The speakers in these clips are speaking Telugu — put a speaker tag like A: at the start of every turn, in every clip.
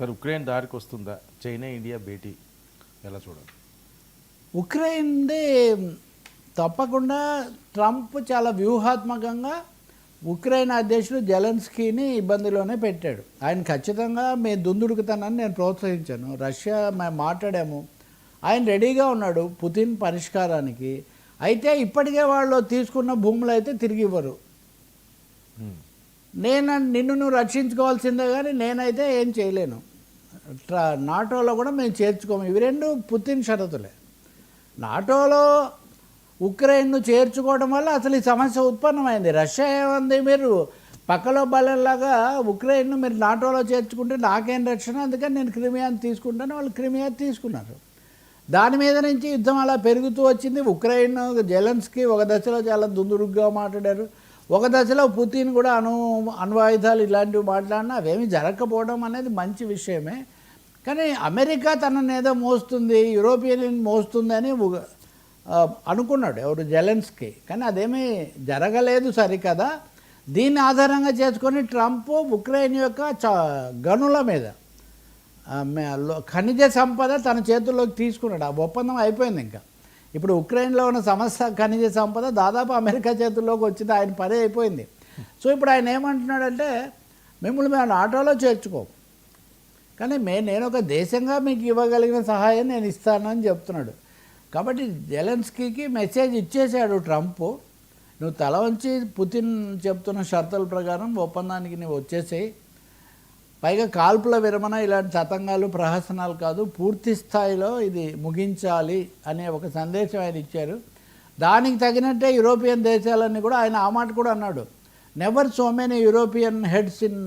A: సార్ ఉక్రెయిన్ దారికి వస్తుందా? చైనా ఇండియా భేటీ ఎలా చూడాలి?
B: ఉక్రెయిన్ది తప్పకుండా ట్రంప్ చాలా వ్యూహాత్మకంగా ఉక్రెయిన్ అధ్యక్షుడు జెలెన్స్కీని ఇబ్బందిలోనే పెట్టాడు. ఆయన ఖచ్చితంగా మీ దుందుడుకుతానని నేను ప్రోత్సహించాను. రష్యా మేము మాట్లాడాము. ఆయన రెడీగా ఉన్నాడు పుతిన్ పరిష్కారానికి. అయితే ఇప్పటికే వాళ్ళు తీసుకున్న భూములు అయితే తిరిగి ఇవ్వరు. నేను నిన్ను నువ్వు రక్షించుకోవాల్సిందే కానీ నేనైతే ఏం చేయలేను. ట్రా నాటోలో కూడా మేము చేర్చుకోము. ఇవి రెండు పుతిన్ షరతులే. నాటోలో ఉక్రెయిన్ను చేర్చుకోవడం వల్ల అసలు ఈ సమస్య ఉత్పన్నమైంది. రష్యా ఏమంది? మీరు పక్కలో బలంలాగా ఉక్రెయిన్ను మీరు నాటోలో చేర్చుకుంటే నాకేం రక్షణ? అందుకని నేను క్రిమియాని తీసుకుంటాను. వాళ్ళు క్రిమియా తీసుకున్నారు. దాని మీద నుంచి యుద్ధం అలా పెరుగుతూ వచ్చింది. ఉక్రెయిన్ జెలెన్స్కి ఒక దశలో చాలా దుందుడుగ్గా మాట్లాడారు. ఒక దశలో పుతిన్ కూడా అణు అణ్వాయుధాలు ఇలాంటివి మాట్లాడినా అవేమి జరగకపోవడం అనేది మంచి విషయమే. కానీ అమెరికా తనని ఏదో మోస్తుంది యూరోపియన్ మోస్తుందని మోస్తుంది అని అనుకున్నాడు ఎవడు జెలెన్స్కి. కానీ అదేమీ జరగలేదు సరికదా. దీన్ని ఆధారంగా చేసుకొని ట్రంప్ ఉక్రెయిన్ యొక్క చ గనుల మీద ఖనిజ సంపద తన చేతుల్లోకి తీసుకున్నాడు. ఆ ఒప్పందం అయిపోయింది ఇంకా. ఇప్పుడు ఉక్రెయిన్లో ఉన్న సమస్య ఖనిజ సంపద దాదాపు అమెరికా చేతుల్లోకి వచ్చింది ఆయన పని అయిపోయింది. సో ఇప్పుడు ఆయన ఏమంటున్నాడంటే మిమ్మల్ని మేము ఆటోలో చేర్చుకోము. కానీ మే నేను ఒక దేశంగా మీకు ఇవ్వగలిగిన సహాయం నేను ఇస్తానని చెప్తున్నాడు. కాబట్టి జెలెన్స్కీకి మెసేజ్ ఇచ్చేశాడు ట్రంప్. నువ్వు తల వంచి పుతిన్ చెప్తున్న షరతుల ప్రకారం ఒప్పందానికి నువ్వు వచ్చేసేయి. పైగా కాల్పుల విరమణ ఇలాంటి శతంగాలు ప్రహసనాలు కాదు పూర్తి స్థాయిలో ఇది ముగించాలి అనే ఒక సందేశం ఆయన ఇచ్చారు. దానికి తగినట్టే యూరోపియన్ దేశాలన్నీ కూడా ఆయన ఆ మాట కూడా అన్నాడు. Never so many European heads in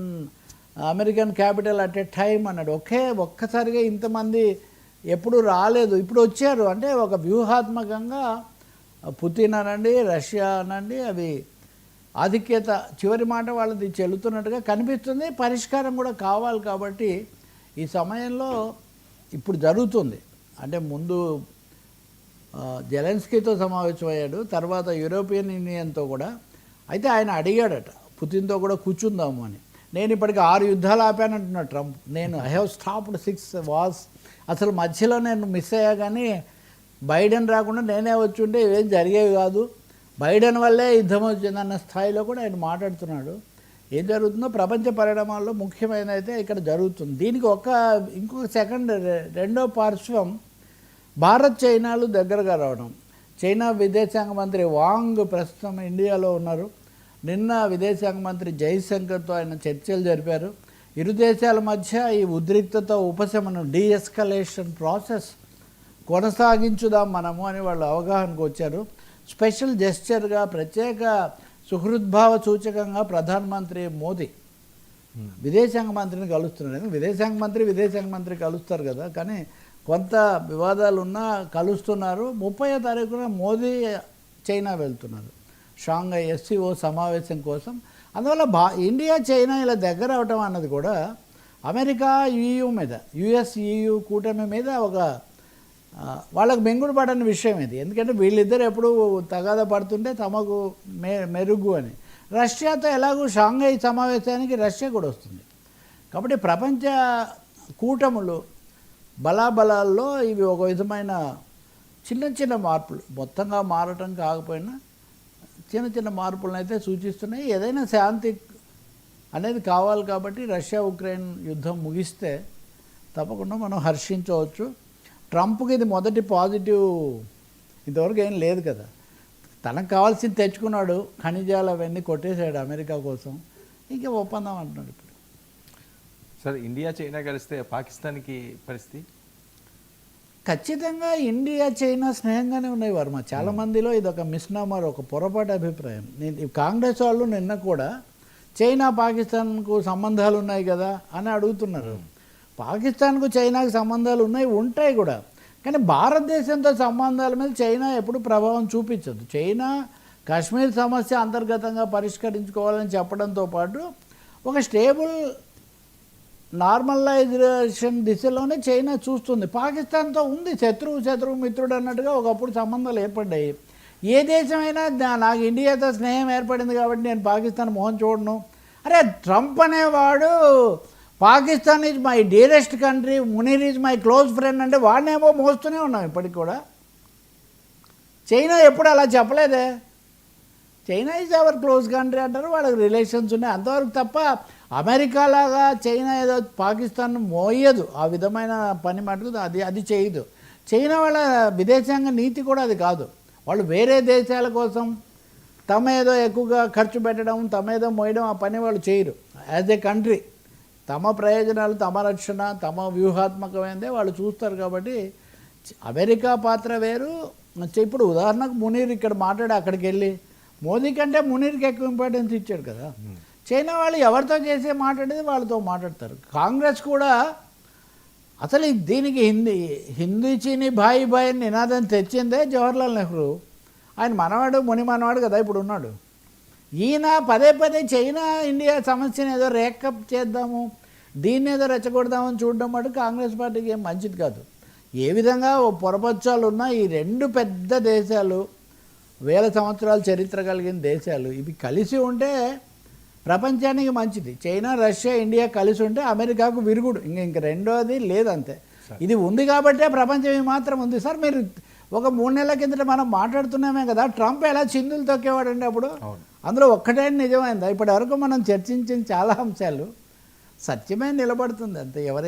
B: American capital at a time అన్నాడు. ఒకే ఒక్కసారిగా ఇంతమంది ఎప్పుడు రాలేదు. ఇప్పుడు వచ్చారు. అంటే ఒక వ్యూహాత్మకంగా పుతిన్ అనండి రష్యా అనండి అవి ఆధిక్యత చివరి మాట వాళ్ళది చెల్లుతున్నట్టుగా కనిపిస్తుంది. పరిష్కారం కూడా కావాలి కాబట్టి ఈ సమయంలో ఇప్పుడు జరుగుతుంది. అంటే ముందు జెలెన్స్కీతో సమావేశమయ్యాడు. తర్వాత యూరోపియన్ యూనియన్తో కూడా. అయితే ఆయన అడిగాడట పుతిన్తో కూడా కూర్చుందాము అని. నేను ఇప్పటికి ఆరు యుద్ధాలు ఆపానంటున్నాడు ట్రంప్. నేను I have stopped six wars అసలు మధ్యలో నేను మిస్ అయ్యా కానీ బైడెన్ రాకుండా నేనే వచ్చి ఉంటే ఇవేం జరిగేవి కాదు. బైడెన్ వల్లే యుద్ధం వచ్చిందన్న స్థాయిలో కూడా ఆయన మాట్లాడుతున్నాడు. ఏం జరుగుతుందో ప్రపంచ పరిణామాల్లో ముఖ్యమైన అయితే ఇక్కడ జరుగుతుంది. దీనికి ఒక ఇంకొక సెకండ్ రె- రెండో పార్శ్వం భారత్ చైనాలు దగ్గరగా రావడం. చైనా విదేశాంగ మంత్రి వాంగ్ ప్రస్తుతం ఇండియాలో ఉన్నారు. నిన్న విదేశాంగ మంత్రి జైశంకర్తో ఆయన చర్చలు జరిపారు. ఇరు దేశాల మధ్య ఈ ఉద్రిక్తత ఉపశమనం డీఎస్కలేషన్ ప్రాసెస్ కొనసాగించుదాం మనము అని వాళ్ళు అవగాహనకు వచ్చారు. స్పెషల్ జెస్చర్గా ప్రత్యేక సుహృద్భావ సూచకంగా ప్రధానమంత్రి మోదీ విదేశాంగ మంత్రిని కలుస్తున్నాడు విదేశాంగ మంత్రి విదేశాంగ మంత్రి కలుస్తారు కదా. కానీ కొంత వివాదాలు ఉన్నా కలుస్తున్నారు. ముప్పై తారీఖున మోదీ చైనా వెళ్తున్నారు. షాంఘై ఎస్సీఓ సమావేశం కోసం. అందువల్ల బా ఇండియా చైనా ఇలా దగ్గర అవటం అన్నది కూడా అమెరికా ఈయూ మీద యుఎస్ ఈయూ కూటమి మీద ఒక వాళ్ళకు మెంగుడు పడని విషయం ఇది. ఎందుకంటే వీళ్ళిద్దరు ఎప్పుడు తగాద పడుతుంటే తమకు మె మెరుగు అని. రష్యాతో ఎలాగో షాంఘై సమావేశానికి రష్యా కూడా వస్తుంది. కాబట్టి ప్రపంచ కూటములు బలాబలాల్లో ఇవి ఒక విధమైన చిన్న చిన్న మార్పులు. మొత్తంగా మారటం కాకపోయినా చిన్న చిన్న మార్పులను అయితే సూచిస్తున్నాయి. ఏదైనా శాంతి అనేది కావాలి కాబట్టి రష్యా ఉక్రెయిన్ యుద్ధం ముగిస్తే తప్పకుండా మనం హర్షించవచ్చు. ట్రంప్కి ఇది మొదటి పాజిటివ్ ఇంతవరకు ఏం లేదు కదా. తనకు కావాల్సింది తెచ్చుకున్నాడు. ఖనిజాలు అవన్నీ కొట్టేశాడు అమెరికా కోసం. ఇంకా ఒప్పందం అంటున్నాడు ఇప్పుడు.
A: సార్ ఇండియా చైనా కలిస్తే పాకిస్తాన్కి పరిస్థితి?
B: ఖచ్చితంగా ఇండియా చైనా స్నేహంగానే ఉన్నాయి వర్మ. చాలా మందిలో ఇది ఒక మిస్నామర్ ఒక పొరపాటు అభిప్రాయం. నేను కాంగ్రెస్ వాళ్ళు నిన్న కూడా చైనా పాకిస్తాన్కు సంబంధాలు ఉన్నాయి కదా అని అడుగుతున్నారు. పాకిస్తాన్కు చైనాకు సంబంధాలు ఉన్నాయి ఉంటాయి కూడా. కానీ భారతదేశంతో సంబంధాల మీద చైనా ఎప్పుడు ప్రభావం చూపించదు. చైనా కాశ్మీర్ సమస్య అంతర్గతంగా పరిష్కరించుకోవాలని చెప్పడంతో పాటు ఒక స్టేబుల్ నార్మలైజేషన్ దిశలోనే చైనా చూస్తుంది. పాకిస్తాన్తో ఉంది శత్రువు శత్రువు మిత్రుడు అన్నట్టుగా ఒకప్పుడు సంబంధాలు ఏర్పడ్డాయి. ఏ దేశమైనా నాకు ఇండియాతో స్నేహం ఏర్పడింది కాబట్టి నేను పాకిస్తాన్ మోహన్ చూడను. అరే ట్రంప్ అనేవాడు Pakistan is my dearest country Munir is my close friend అంటే వాడినేమో మోస్తూనే ఉన్నాం ఇప్పటికి కూడా. చైనా ఎప్పుడు అలా చెప్పలేదే? China is our close country అంటారు వాళ్ళకి రిలేషన్స్ ఉన్నాయి. అంతవరకు తప్ప అమెరికా లాగా చైనా ఏదో పాకిస్తాన్ మోయదు. ఆ విధమైన పని మటుకు అది అది చేయదు. చైనా వాళ్ళ విదేశాంగ నీతి కూడా అది కాదు. వాళ్ళు వేరే దేశాల కోసం తమ ఏదో ఎక్కువగా ఖర్చు పెట్టడం తమ ఏదో మోయడం ఆ పని వాళ్ళు చేయరు. యాజ్ ఏ కంట్రీ తమ ప్రయోజనాలు తమ రక్షణ తమ వ్యూహాత్మకమైనదే వాళ్ళు చూస్తారు కాబట్టి అమెరికా పాత్ర వేరు. ఇప్పుడు ఉదాహరణకు మునీర్ ఇక్కడ మాట్లాడి అక్కడికి వెళ్ళి మోదీ కంటే మునీర్కి ఎక్కువ ఇంపార్టెన్స్ ఇచ్చాడు కదా. చైనా వాళ్ళు ఎవరితో చేసే మాట్లాడేది వాళ్ళతో మాట్లాడతారు. కాంగ్రెస్ కూడా అసలు దీనికి హిందీ హిందీ చీని భాయి భాయ్ అని నినాదం తెచ్చిందే జవహర్లాల్ నెహ్రూ. ఆయన మనవాడు ముని మనవాడు కదా ఇప్పుడు ఉన్నాడు. ఈయన పదే పదే చైనా ఇండియా సమస్యను ఏదో రేకప్ చేద్దాము దీన్ని ఏదో రెచ్చగొడదామని చూడడం మటు కాంగ్రెస్ పార్టీకి ఏం మంచిది కాదు. ఏ విధంగా ఓ పొరపచ్చాలు ఉన్న ఈ రెండు పెద్ద దేశాలు వేల సంవత్సరాల చరిత్ర కలిగిన దేశాలు ఇవి కలిసి ఉంటే ప్రపంచానికి మంచిది. చైనా రష్యా ఇండియా కలిసి ఉంటే అమెరికాకు విరుగుడు. ఇంక ఇంక రెండోది లేదంతే. ఇది ఉంది కాబట్టే ప్రపంచం మాత్రం ఉంది. సార్ మీరు ఒక మూడు నెలల కిందట మనం మాట్లాడుతున్నామే కదా ట్రంప్ ఎలా చిందులు తొక్కేవాడండి అప్పుడు. అందులో ఒక్కటే నిజమైందా. ఇప్పటి వరకు మనం చర్చించిన చాలా అంశాలు సత్యమే నిలబడుతుంది అంతే. ఎవరైతే